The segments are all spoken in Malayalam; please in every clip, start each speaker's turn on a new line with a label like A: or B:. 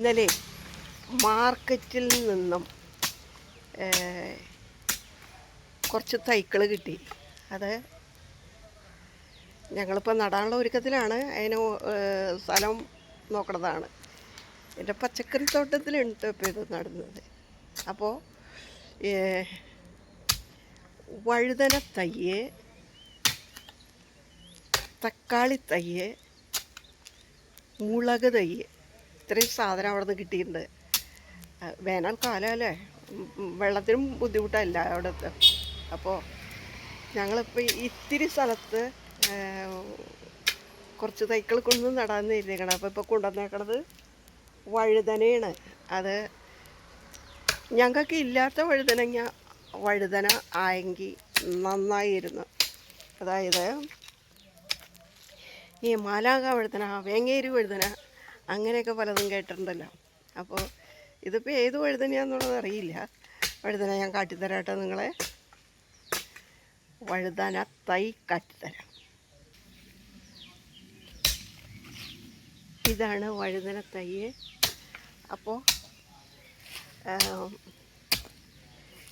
A: ഇന്നലെ മാർക്കറ്റിൽ നിന്നും കുറച്ച് തൈക്കൾ കിട്ടി. അത് ഞങ്ങളിപ്പോൾ നടാനുള്ള ഒരുക്കത്തിലാണ്. അതിന് സ്ഥലം നോക്കണതാണ്. എന്റെ പച്ചക്കറി തോട്ടത്തിലുണ്ട് ഇപ്പോൾ ഇത് നടുന്നത്. അപ്പോൾ വഴുതന തയ്യ് തക്കാളി തയ്യ് മുളക് തയ്യ് ഇത്രയും സാധനം അവിടെ നിന്ന് കിട്ടിയിട്ടുണ്ട് വേനൽക്കാലമല്ലേ വെള്ളത്തിനും ബുദ്ധിമുട്ടല്ല അവിടുത്തെ. അപ്പോൾ ഞങ്ങളിപ്പോൾ ഇത്തിരി സ്ഥലത്ത് കുറച്ച് തൈക്കൾ കൊണ്ട് നടാന്ന് ഇരുന്നേക്കണം അപ്പോൾ ഇപ്പോൾ കൊണ്ടുവന്നേക്കണത് വഴുതനയാണ്. അത് ഞങ്ങൾക്ക് ഇല്ലാത്ത വഴുതനങ്ങ വഴുതന ആയെങ്കിൽ നന്നായിരുന്നു. അതായത് ഈ മാലാക വഴുതന വേങ്ങേരി വഴുതന അങ്ങനെയൊക്കെ പലതും കേട്ടിട്ടുണ്ടല്ലോ. അപ്പോൾ ഇതിപ്പോൾ ഏത് വഴുതനയാന്നുള്ളത് അറിയില്ല. വഴുതന ഞാൻ കാട്ടിത്തരാം കേട്ടോ നിങ്ങളെ. വഴുതന തൈ കാട്ടിത്തരാം. ഇതാണ് വഴുതന തൈ അപ്പോൾ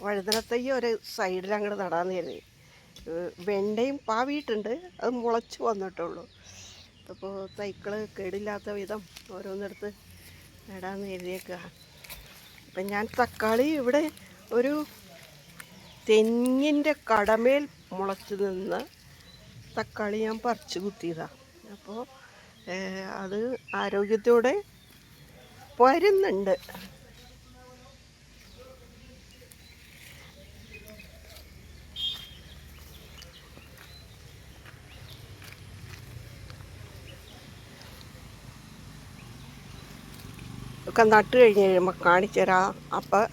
A: വഴുതന തൈ ഒരു സൈഡിൽ അങ്ങോട്ട് നടാന്ന് കരുതി. വെണ്ടയും പാവിയിട്ടുണ്ട് അത് മുളച്ച് വന്നിട്ടുള്ളൂ. അപ്പോൾ തൈക്കൾ കേടില്ലാത്ത വിധം ഓരോന്നെടുത്ത് നടാന്ന് എഴുതിയേക്കുക അപ്പം ഞാൻ തക്കാളി ഇവിടെ ഒരു തെങ്ങിന്റെ കടമേൽ മുളച്ച് നിന്ന് തക്കാളി ഞാൻ പറിച്ചു കുത്തിയതാണ് അപ്പോൾ അത് ആരോഗ്യത്തോടെ വരുന്നുണ്ട് ഒക്കെ നട്ട് കഴിഞ്ഞ് കഴിയുമ്പോൾ കാണിച്ചു തരാം. അപ്പം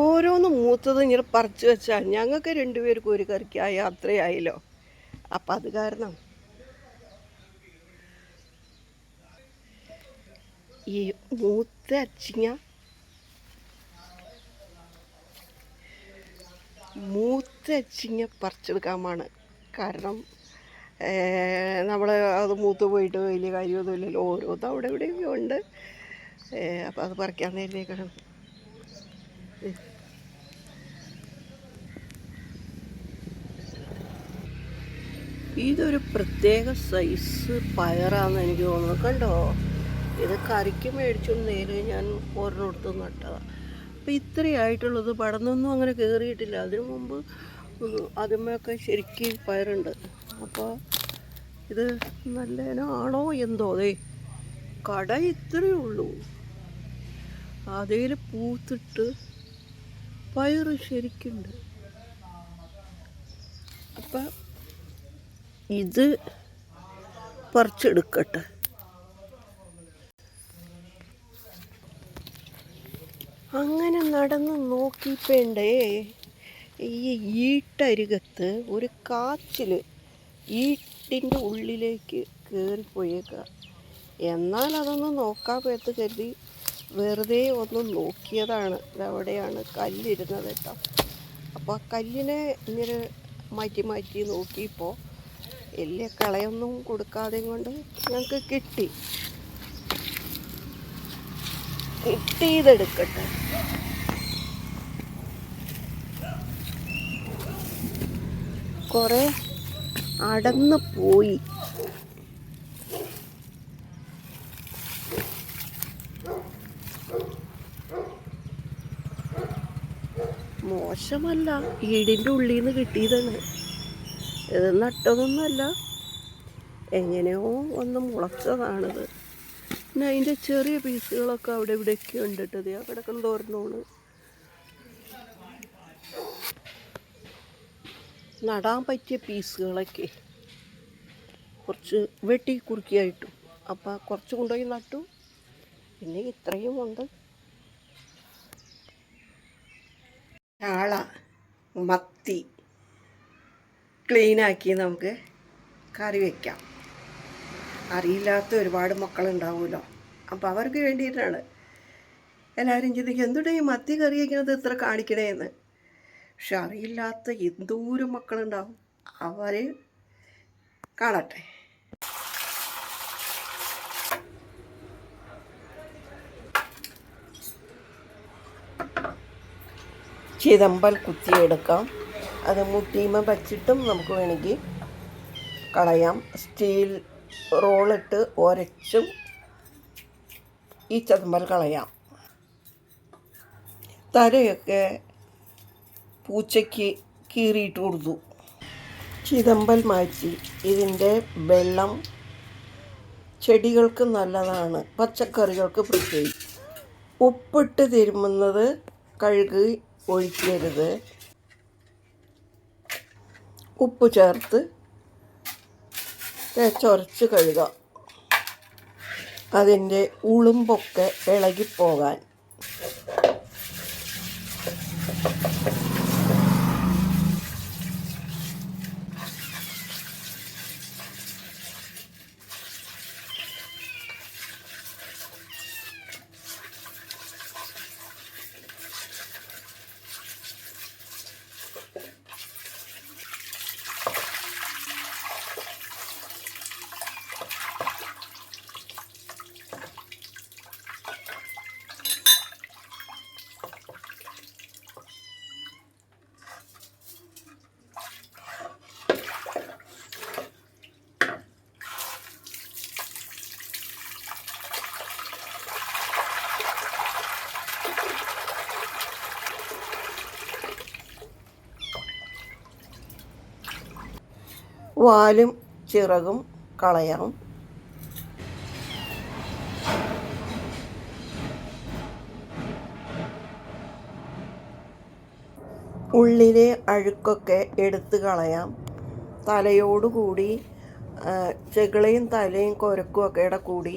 A: ഓരോന്ന് മൂത്തത് ഇങ്ങനെ പറിച്ചു വെച്ചാൽ ഞങ്ങൾക്ക് രണ്ടുപേർക്കും ഒരു കറിക്കായി അത്രയായല്ലോ അപ്പം അത് കാരണം ഈ മൂത്ത അച്ചിങ്ങ മൂത്ത അച്ചിങ്ങ പറിച്ചെടുക്കാമാണ്. കാരണം നമ്മൾ അത് മൂത്ത് പോയിട്ട് വലിയ കാര്യമൊന്നുമില്ലല്ലോ. ഓരോന്നും അവിടെ ഇവിടെയൊക്കെ ഉണ്ട്. അപ്പോൾ അത് പറിക്കാൻ നേരിലേക്കാണ് ഇതൊരു പ്രത്യേക സൈസ് പയറാന്ന് എനിക്ക് തോന്നുന്നു. കണ്ടോ? ഇത് കറിക്ക് മേടിച്ചു നേരെ ഞാൻ ഓരോടത്ത് നട്ടതാണ് അപ്പം ഇത്രയായിട്ടുള്ളത് പടന്നൊന്നും അങ്ങനെ കയറിയിട്ടില്ല അതിനു മുമ്പ് ആദ്യമൊക്കെ ശരിക്കും പയറുണ്ട്. അപ്പോൾ ഇത് നല്ല ആണോ എന്തോ? അതെ കട ഇത്രയേ ഉള്ളൂ. അതേൽ പൂത്തിട്ട് പയറ് ശരിക്കുണ്ട്. അപ്പം ഇത് പറിച്ചെടുക്കട്ടെ. അങ്ങനെ നടന്ന് നോക്കിപ്പേണ്ടേ ഈ ഈട്ടരികത്ത് ഒരു കാച്ചിൽ ഈട്ടിന്റെ ഉള്ളിലേക്ക് കയറിപ്പോയേക്കുക എന്നാൽ അതൊന്ന് നോക്കാൻ പേത്ത് കരുതി. വെറുതെ ഒന്ന് നോക്കിയതാണ്. ഇതവിടെയാണ് കല്ലിരുന്നത് കേട്ടോ. അപ്പോൾ ആ കല്ലിനെ ഇങ്ങനെ മാറ്റി മാറ്റി നോക്കിയപ്പോൾ വലിയ കളയൊന്നും കൊടുക്കാതെ കൊണ്ട് ഞങ്ങൾക്ക് കിട്ടി. കിട്ടിയതെടുക്കട്ടെ. കുറെ അടന്ന് പോയി. മോശമല്ല. ഈടിന്റെ ഉള്ളിൽ നിന്ന് കിട്ടിയതാണ്. ഇത് നട്ടതൊന്നുമല്ല. എങ്ങനെയോ ഒന്ന് മുളച്ചതാണിത് പിന്നെ അതിന്റെ ചെറിയ പീസുകളൊക്കെ അവിടെ ഇവിടെയൊക്കെ ഉണ്ട് കേട്ടത് ആ കിടക്കുന്ന തോരണോണ് നടാൻ പറ്റിയ പീസുകളൊക്കെ കുറച്ച് വെട്ടി കുറുക്കിയായിട്ടു. അപ്പം കുറച്ച് കൊണ്ടുപോയി നട്ടു. പിന്നെ ഇത്രയും ഉണ്ട്. ചാള മത്തി ക്ലീനാക്കി നമുക്ക് കറി വയ്ക്കാം അറിയില്ലാത്ത ഒരുപാട് മക്കളുണ്ടാവുമല്ലോ. അപ്പോൾ അവർക്ക് വേണ്ടിയിട്ടാണ്. എല്ലാവരും ചിന്തിക്കും എന്തുകൊണ്ട് ഈ മത്തി കറി വയ്ക്കുന്നത് ഇത്ര കാണിക്കണേന്ന്? പക്ഷെ അറിയില്ലാത്ത എന്തോരം മക്കളുണ്ടാവും. അവരെ കാണട്ടെ. ചിതമ്പൽ കുത്തിയെടുക്കാം. അത് മുട്ടീമ വച്ചിട്ടും നമുക്ക് വേണമെങ്കിൽ കളയാം. സ്റ്റീൽ റോളിട്ട് ഒരച്ചും ഈ ചതമ്പൽ കളയാം. തലയൊക്കെ പൂച്ചയ്ക്ക് കീറിയിട്ട് കൊടുത്തു. ചിതമ്പൽ മാറ്റി ഇതിന്റെ വെള്ളം ചെടികൾക്ക് നല്ലതാണ് പച്ചക്കറികൾക്ക് പ്രത്യേകിച്ച് ഉപ്പിട്ട് തിരുമുന്നത് കഴുകി ഒഴിക്കരുത്. ഉപ്പ് ചേർത്ത് തേച്ചൊരച്ച് കഴുകാം. അതിന്റെ ഉളുമ്പൊക്കെ ഇളകിപ്പോകാൻ. വാലും ചിറകും കളയാം ഉള്ളിലെ അഴുക്കൊക്കെ എടുത്തു കളയാം. തലയോടുകൂടി ചെകിളയും തലയും കൊരക്കും ഒക്കെ കൂടി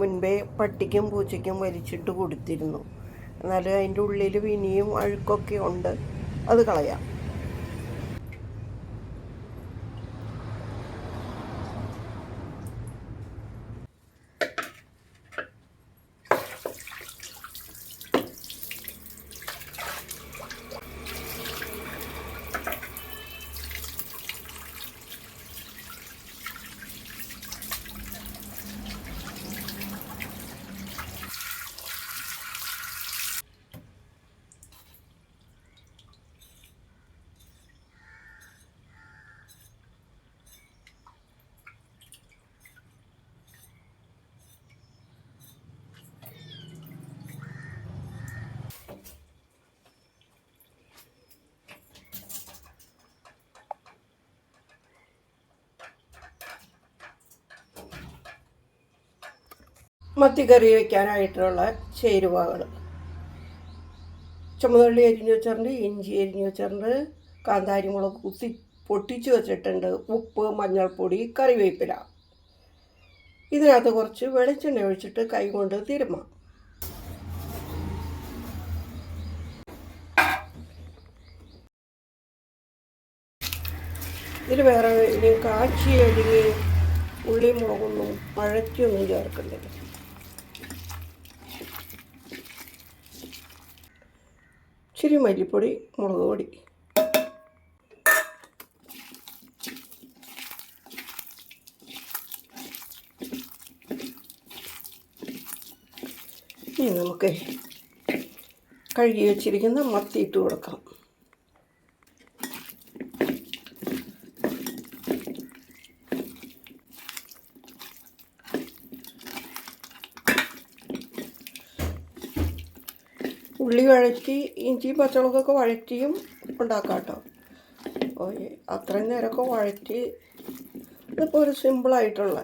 A: മുൻപേ പട്ടിക്കും പൂച്ചയ്ക്കും വലിച്ചിട്ട് കൊടുത്തിരുന്നു. എന്നാലും അതിന്റെ ഉള്ളിൽ വിനിയും അഴുക്കൊക്കെ ഉണ്ട്. അത് കളയാം. മത്തി കറി വയ്ക്കാനായിട്ടുള്ള ചേരുവകൾ. ചുമതള്ളി അരിഞ്ഞ് വെച്ചിട്ടുണ്ട് ഇഞ്ചി അരിഞ്ഞ് വെച്ചിട്ടുണ്ട് കാന്താരി മുളക് കുത്തി പൊട്ടിച്ച് വെച്ചിട്ടുണ്ട് ഉപ്പ് മഞ്ഞൾപ്പൊടി കറിവേപ്പില. ഇതിനകത്ത് കുറച്ച് വെളിച്ചെണ്ണ ഒഴിച്ചിട്ട് കൈ കൊണ്ട് തിരുമാം. ഇതിൽ വേറെ ഇനി കാച്ചി അല്ലെങ്കിൽ ഉള്ളി മുളകൊന്നും മഴയ്ക്കൊന്നും ചേർക്കുന്നില്ല ഇച്ചിരി മല്ലിപ്പൊടി മുളക് പൊടി. ഇനി നമുക്ക് കഴുകി വെച്ചിരിക്കുന്ന മത്തി ഇട്ട് കൊടുക്കാം ഉള്ളി വഴറ്റി ഇഞ്ചിയും പച്ചമുളകൊക്കെ വഴറ്റിയും ഉണ്ടാക്കാം കേട്ടോ ഈ അത്രയും നേരമൊക്കെ വഴറ്റി ഇതിപ്പോൾ ഒരു സിമ്പിളായിട്ടുള്ള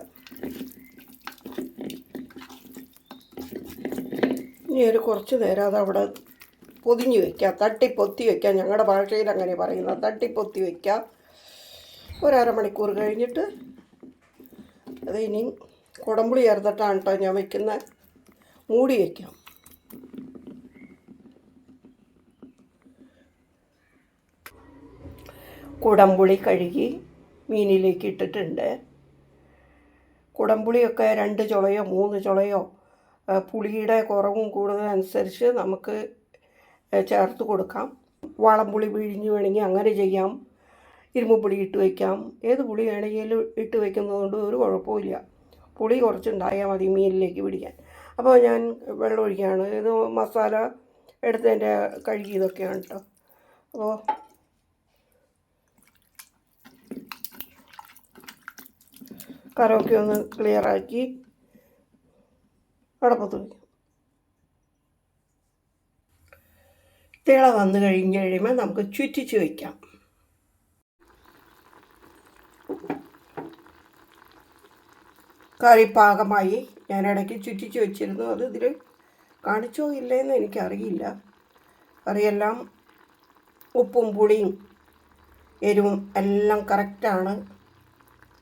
A: ഇനി ഒരു കുറച്ച് നേരം അതവിടെ പൊതിഞ്ഞ് വയ്ക്കാം തട്ടി പൊത്തി വെക്കാം. ഞങ്ങളുടെ ഭാഷയിൽ അങ്ങനെ പറയുന്നത്. തട്ടി പൊത്തി വെക്കാം ഒരമണിക്കൂർ കഴിഞ്ഞിട്ട് അത് ഇനി കുടമ്പുളി ചേർത്തിട്ടാണ് കേട്ടോ ഞാൻ വെക്കുന്ന. മൂടി വയ്ക്കാം കുടംപുളി കഴുകി മീനിലേക്ക് ഇട്ടിട്ടുണ്ട്. കുടംപുളിയൊക്കെ രണ്ട് ചുളയോ മൂന്ന് ചുളയോ പുളിയുടെ കുറവും കൂടുതലും അനുസരിച്ച് നമുക്ക് ചേർത്ത് കൊടുക്കാം. വാളംപുളി പിഴിഞ്ഞ് വേണമെങ്കിൽ അങ്ങനെ ചെയ്യാം. ഇരുമ്പ് പുളി ഇട്ട് വയ്ക്കാം. ഏത് പുളി വേണമെങ്കിലും ഇട്ട് വയ്ക്കുന്നതുകൊണ്ട് ഒരു കുഴപ്പമില്ല പുളി കുറച്ചുണ്ടായാൽ മതി മീനിലേക്ക് പിടിക്കാൻ. അപ്പോൾ ഞാൻ വെള്ളം ഒഴിക്കുകയാണ്. ഇത് മസാല എടുത്തതിന്റെ കഴുകി ഇതൊക്കെയാണ് കേട്ടോ. അപ്പോൾ കറൊക്കെ ഒന്ന് ക്ലിയറാക്കി അടപ്പത്ത് വയ്ക്കും തിള വന്നു കഴിഞ്ഞ് കഴിയുമ്പോൾ നമുക്ക് ചുറ്റിച്ച് വയ്ക്കാം കറി പാകമായി ഞാൻ ഇടയ്ക്ക് ചുറ്റിച്ച് വെച്ചിരുന്നു. അത് ഇതിൽ കാണിച്ചോ ഇല്ലേന്ന് എനിക്കറിയില്ല. കറിയെല്ലാം ഉപ്പും പുളിയും എരിവും എല്ലാം കറക്റ്റാണ്